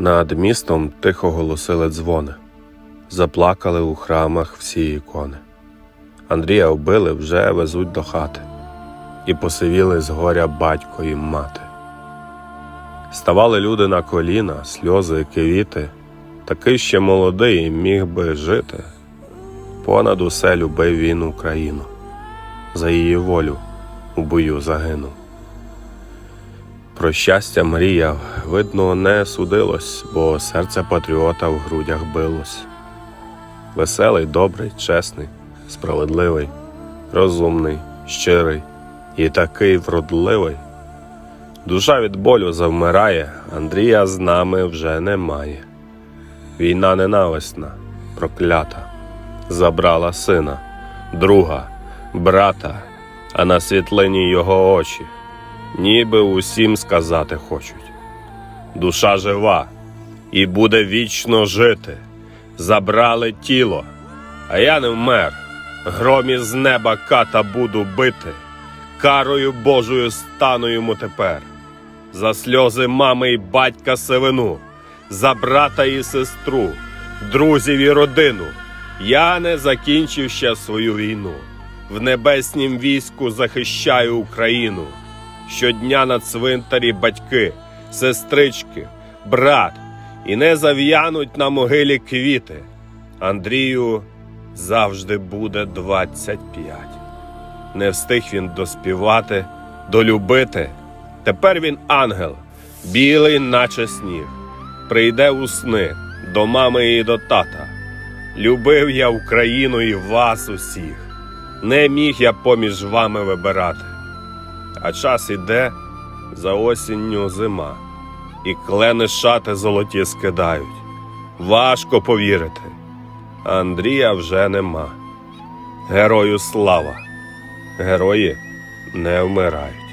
Над містом тихо голосили дзвони, заплакали у храмах всі ікони. Андрія вбили, вже везуть до хати, і посивіли з горя батько і мати. Ставали люди на коліна, сльози, квіти, такий ще молодий міг би жити. Понад усе любив він Україну, за її волю у бою загинув. Про щастя мріяв, видно, не судилось, бо серце патріота в грудях билось. Веселий, добрий, чесний, справедливий, розумний, щирий і такий вродливий. Душа від болю завмирає, Андрія з нами вже немає. Війна ненависна, проклята, забрала сина, друга, брата, а на світлині його очі ніби усім сказати хочуть. Душа жива і буде вічно жити. Забрали тіло, а я не вмер. Громі з неба ката буду бити, карою Божою стану йому тепер. За сльози мами й батька сивину, за брата і сестру, друзів і родину. Я не закінчив ще свою війну. В небеснім війську захищаю Україну. Щодня на цвинтарі батьки, сестрички, брат, і не зав'януть на могилі квіти. Андрію завжди буде 25. Не встиг він доспівати, долюбити. Тепер він ангел, білий, наче сніг. Прийде у сни до мами і до тата. Любив я Україну і вас усіх. Не міг я поміж вами вибирати. А час іде за осінню зима, і клени шати золоті скидають. Важко повірити. Андрія вже нема. Герою слава. Герої не вмирають.